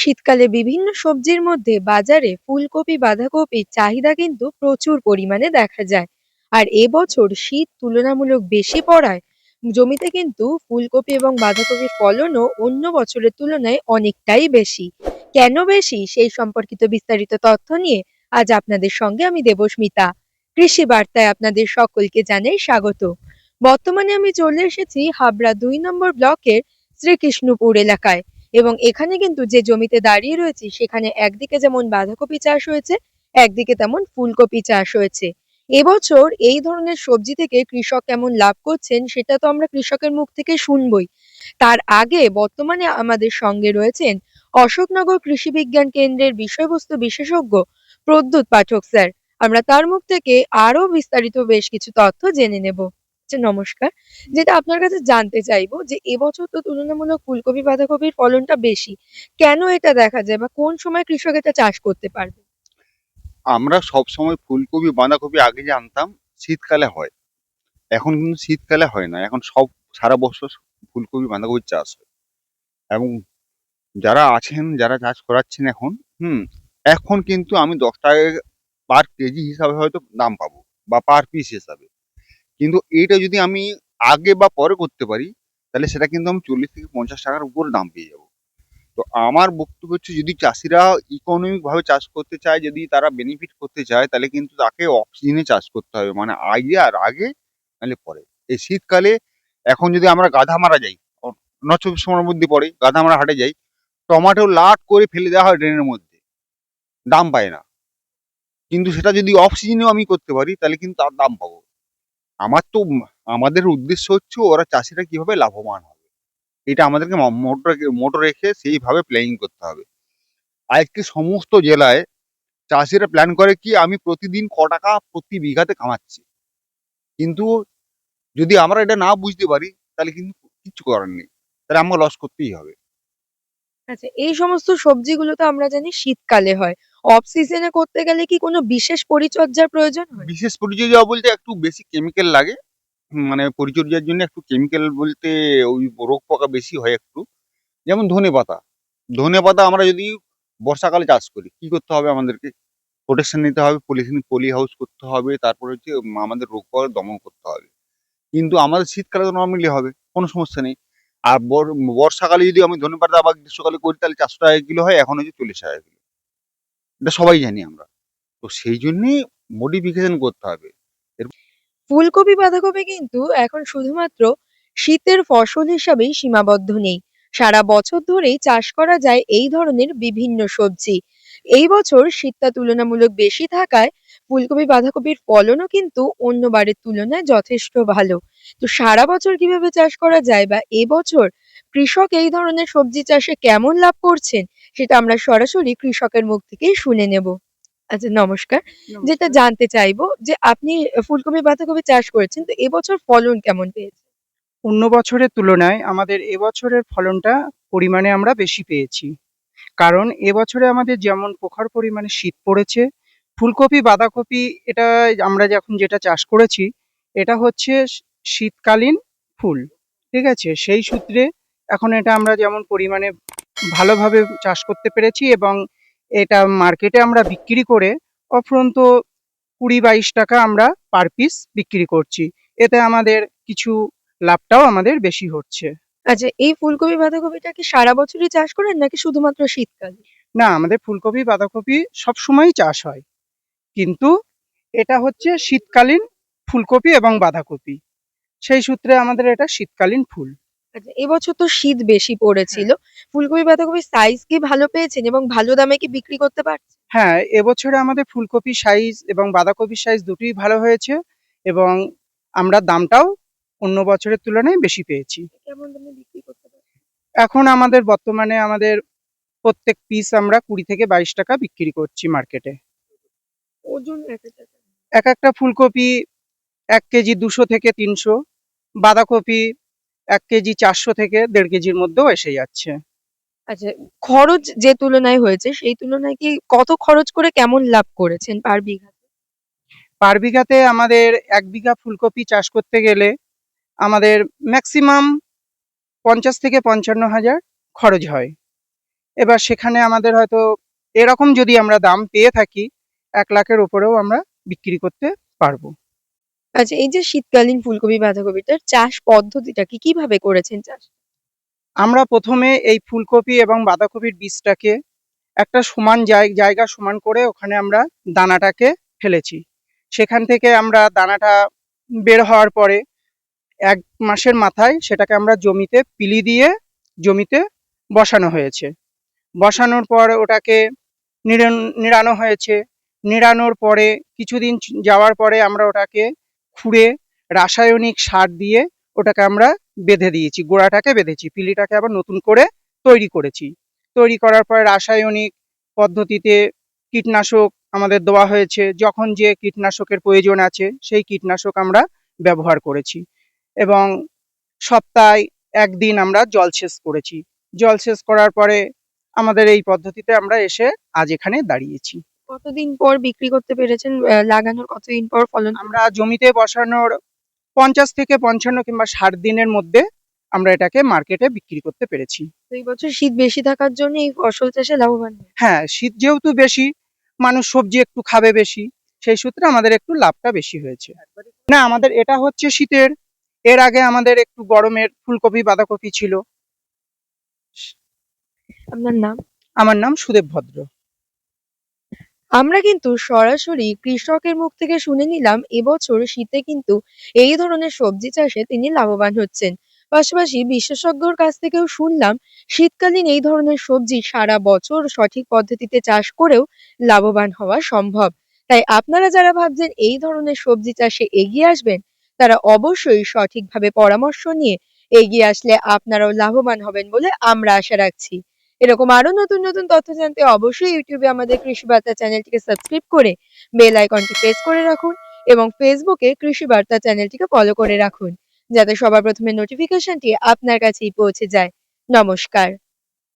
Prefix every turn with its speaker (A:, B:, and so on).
A: শীতকালে বিভিন্ন সবজির মধ্যে বাজারে ফুলকপি বাঁধাকপির চাহিদা কিন্তু প্রচুর পরিমাণে দেখা যায়। আর এবছর শীত তুলনামূলক বেশি পড়ায়, জমিতে কিন্তু ফুলকপি এবং বাঁধাকপির ফলনও অন্য বছরের তুলনায় অনেকটাই বেশি। কেন বেশি? সেই সম্পর্কিত বিস্তারিত তথ্য নিয়ে আজ আপনাদের সঙ্গে আমি দেবস্মিতা কৃষি বার্তায় আপনাদের সকলকে জানাই স্বাগত। বর্তমানে আমি চলে এসেছি হাবড়া দুই নম্বর ব্লকের শ্রীকৃষ্ণপুর এলাকায়। এবং এখানে কিন্তু যে জমিতে দাঁড়িয়ে রয়েছি, সেখানে একদিকে যেমন বাঁধাকপি চাষ হয়েছে, একদিকে তেমন ফুলকপি চাষ হয়েছে। এবছর এই ধরনের সবজি থেকে কৃষক কেমন লাভ করছেন, সেটা তো আমরা কৃষকের মুখ থেকে শুনবই। তার আগে বর্তমানে আমাদের সঙ্গে রয়েছেন অশোকনগর কৃষি বিজ্ঞান কেন্দ্রের বিষয়বস্তু বিশেষজ্ঞ প্রদ্যুৎ পাঠক স্যার। আমরা তার মুখ থেকে আরও বিস্তারিত বেশ কিছু তথ্য জেনে নেব। আচ্ছা, নমস্কার। যেটা আপনার কাছে জানতে চাইব যে এবছর তো তুলনামূলক ফুলকপি বাঁধাকপির ফলনটা বেশি। কেন এটা দেখা যায় বা কোন সময় কৃষক এটা চাষ করতে পারবে?
B: আমরা সবসময় ফুলকপি বাঁধাকপি আগে জানতাম শীতকালে হয়। এখন কিন্তু শীতকালে হয় না। এখন সব সারা বছর ফুলকপি বাঁধাকপির চাষ হয়। এবং যারা আছেন যারা চাষ করাচ্ছেন এখন হুম এখন কিন্তু আমি দশ টাকা পার কেজি হিসাবে হয়তো দাম পাবো বা পার পিস হিসাবে। কিন্তু এইটা যদি আমি আগে বা পরে করতে পারি, তাহলে সেটা কিন্তু আমি চল্লিশ থেকে পঞ্চাশ টাকার উপর দাম পেয়ে যাব। তো আমার বক্তব্য হচ্ছে, যদি চাষিরা ইকোনমিক ভাবে চাষ করতে চায়, যদি তারা বেনিফিট করতে চায়, তাহলে কিন্তু তাকে অক্সিজেনে চাষ করতে হবে। মানে আগে আর আগে, নাহলে পরে। এই শীতকালে এখন যদি আমরা গাধা মারা যাই ন চব্বিশ সময়ের মধ্যে পড়ে, গাধা মারা হাটে যাই, টমাটো লাট করে ফেলে দেওয়া হয় ড্রেনের মধ্যে, দাম পায় না। কিন্তু সেটা যদি অফ সিজনেও আমি করতে পারি, তাহলে কিন্তু তার দাম পাবো। আমার তো আমাদের উদ্দেশ্য হচ্ছে ওরা চাষিরা কীভাবে লাভবান হবে। এটা আমাদেরকে মোটর মোটর রেখে সেইভাবে প্ল্যানিং করতে হবে। আজকে সমস্ত জেলায় চাষিরা প্ল্যান করে কি, আমি প্রতিদিন ক টাকা প্রতি বিঘাতে কামাচ্ছি। কিন্তু যদি আমরা এটা না বুঝতে পারি, তাহলে কিন্তু কিচ্ছু করার নেই। তাহলে আমরা লস করতেই হবে।
A: আচ্ছা এই সমস্ত সবজিগুলো তো আমরা জানি শীতকালে হয়। অফ সিজনে করতে গেলে কি কোনো বিশেষ পরিচর্যার প্রয়োজন
B: বিশেষ পরিচর্যা বলতে একটু বেশি কেমিক্যাল লাগে। মানে পরিচর্যার জন্য একটু কেমিক্যাল বলতে ওই রোগ পোকা বেশি হয় একটু। যেমন ধনে পাতা। ধনে পাতা আমরা যদি বর্ষাকালে চাষ করি, কি করতে হবে আমাদেরকে? প্রোটেকশন নিতে হবে পলিথিন পলি হাউস করতে হবে, তারপরে হচ্ছে আমাদের রোগ পোকা দমন করতে হবে। কিন্তু আমাদের শীতকালে তো নর্মালি হবে, কোনো সমস্যা নেই। আর বর- বর্ষাকালে যদি আমি ধনে পাতা বা গ্রীষ্মকালে করি, তাহলে চারশো টাকা কিলো হয়, এখন হচ্ছে চল্লিশ টাকা কিলো। এটা সবাই জানি আমরা। তো সেই জন্যই মডিফিকেশন করতে হবে।
A: ফুলকপি, বাঁধাকপি কিন্তু এখন শুধুমাত্র শীতের ফসল হিসাবেই সীমাবদ্ধ নেই। সারা বছর ধরেই চাষ করা যায় এই ধরনের বিভিন্ন সবজি। এই বছর শীতটা তুলনামূলক বেশি থাকায় ফুলকপি বাঁধাকপির ফলনও কিন্তু অন্য বারের তুলনায় যথেষ্ট ভালো। তো সারা বছর কীভাবে চাষ করা যায় বা এবছর কৃষক এই ধরনের সবজি চাষে কেমন লাভ করছেন সেটা আমরা সরাসরি কৃষকের মুখ থেকেই শুনে নেব। আচ্ছা নমস্কার। যেটা জানতে চাইব যে আপনি ফুলকপি বাঁধাকপি চাষ করেছেন তো এবছর ফলন কেমন পেয়েছেন
C: অন্য বছরের তুলনায় আমাদের এবছরের ফলনটা পরিমাণে আমরা বেশি পেয়েছি। কারণ এবছরে আমাদের যেমন প্রখর পরিমাণে শীত পড়েছে ফুলকপি বাঁধাকপি এটা আমরা যখন যেটা চাষ করেছি এটা হচ্ছে শীতকালীন ফুল ঠিক আছে? সেই সূত্রে এখন এটা আমরা যেমন পরিমাণে ভালোভাবে চাষ করতে পেরেছি এবং এটা মার্কেটে আমরা বিক্রি করে অফুরন্ত কুড়ি বাইশ টাকা আমরা পার পিস বিক্রি করছি। এতে আমাদের কিছু লাভটাও আমাদের বেশি হচ্ছে।
A: আচ্ছা এই ফুলকপি বাঁধাকপিটা কি সারা বছরই চাষ করেন নাকি শুধুমাত্র শীতকালে?
C: না আমাদের ফুলকপি বাঁধাকপি সবসময়ই চাষ হয়। কিন্তু এটা হচ্ছে শীতকালীন ফুলকপি এবং বাঁধাকপি। সেই সূত্রে আমাদের এটা শীতকালীন ফুল।
A: আচ্ছা এবছর তো শীত বেশি পড়েছিল। ফুলকপি বাঁধাকপির সাইজ কি ভালো পেয়েছেন এবং ভালো দামে কি বিক্রি করতে পারছেন?
C: হ্যাঁ এবছরে আমাদের ফুলকপি সাইজ এবং বাঁধাকপির সাইজ দুটোই ভালো হয়েছে এবং আমরা দামটাও অন্য বছরের তুলনায় বেশি পেয়েছি।
A: কেমন দামে বিক্রি করতে
C: এখন আমাদের বর্তমানে আমাদের প্রত্যেক পিস আমরা কুড়ি থেকে বাইশ টাকা বিক্রি করছি মার্কেটে
A: ওজন এক একটা
C: এক একটা ফুলকপি এক কেজি দুশো থেকে তিনশো বাঁধাকপি এক কেজি চারশো থেকে দেড় কেজির মধ্যেও এসে যাচ্ছে।
A: আচ্ছা খরচ যে তুলনায় হয়েছে সেই তুলনায় কি কত খরচ করে কেমন লাভ করেছেন পার বিঘা?
C: পার বিঘাতে আমাদের এক বিঘা ফুলকপি চাষ করতে গেলে আমাদের ম্যাক্সিমাম পঞ্চাশ থেকে পঞ্চান্ন হাজার খরচ হয়। এবার সেখানে আমাদের হয়তো এরকম যদি আমরা দাম পেয়ে থাকি এক লাখের ওপরেও আমরা বিক্রি করতে পারব।
A: আচ্ছা এই যে শীতকালীন ফুলকপি বাঁধাকপিটার চাষ পদ্ধতিটা কি কীভাবে করেছেন চাষ?
C: আমরা প্রথমে এই ফুলকপি এবং বাঁধাকপির বীজটাকে একটা সমান জায়- জায়গা সমান করে ওখানে আমরা দানাটাকে ফেলেছি। সেখান থেকে আমরা দানাটা বের হওয়ার পরে এক মাসের মাথায় সেটাকে আমরা জমিতে পিলি দিয়ে জমিতে বসানো হয়েছে। বসানোর পর ওটাকে নিড়ানো হয়েছে। নিড়ানোর পরে, কিছুদিন যাওয়ার পরে আমরা ওটাকে খুঁড়ে রাসায়নিক সার দিয়ে ওটাকে আমরা বেঁধে দিয়েছি, গোড়াটাকে বেঁধেছি, পিলিটাকে আবার নতুন করে তৈরি করেছি। তৈরি করার পরে রাসায়নিক পদ্ধতিতে কীটনাশক আমাদের দেওয়া হয়েছে, যখন যে কীটনাশকের প্রয়োজন আছে, সেই কীটনাশক আমরা ব্যবহার করেছি এবং সপ্তাহে একদিন আমরা জলসেচ করেছি। জলসেচ করার পরে আমাদের এই পদ্ধতিতে আমরা এসে আজ এখানে দাঁড়িয়েছি।
A: কতদিন পর বিক্রি করতে পেরেছেন? আহ, লাগানোর কতদিন পর ফলন?
C: আমরা জমিতে বসানোর পঞ্চাশ থেকে পঞ্চান্ন কিংবা ষাট দিনের মধ্যে আমরা এটাকে মার্কেটে বিক্রি করতে পেরেছি।
A: এই বছর শীত বেশি থাকার জন্য এই ফসল চাষে লাভবান হয়েছে।
C: হ্যাঁ শীত যেহেতু বেশি মানুষ সবজি একটু খাবে বেশি সেই সূত্রে আমাদের একটু লাভটা বেশি হয়েছে। না আমাদের এটা হচ্ছে শীতের এর আগে আমাদের একটু গরমের ফুলকপি বাঁধাকপি ছিল।
A: আপনার নাম?
C: আমার নাম সুদেব ভদ্র।
A: আমরা কিন্তু সরাসরি কৃষকের মুখ থেকে শুনে নিলাম, এবছর শীতে কিন্তু এই ধরনের সবজি চাষে তিনি লাভবান হচ্ছেন। পাশাপাশি বিশেষজ্ঞর কাছ থেকেও শুনলাম, শীতকালীন এই ধরনের সবজি সারা বছর সঠিক পদ্ধতিতে চাষ করেও লাভবান হওয়া সম্ভব। তাই আপনারা যারা ভাবছেন এই ধরনের সবজি চাষে এগিয়ে আসবেন, তারা অবশ্যই সঠিকভাবে পরামর্শ নিয়ে এগিয়ে আসলে আপনারাও লাভবান হবেন বলে আমরা আশা রাখছি। এরকম আরও নতুন নতুন তথ্য জানতে অবশ্যই ইউটিউবে আমাদের কৃষি বার্তা চ্যানেলটিকে সাবস্ক্রাইব করে বেল আইকনটি প্রেস করে রাখুন এবং ফেসবুকে কৃষি বার্তা চ্যানেলটিকে ফলো করে রাখুন, যাতে সবার প্রথমে নোটিফিকেশনটি আপনার কাছেই পৌঁছে যায়। নমস্কার।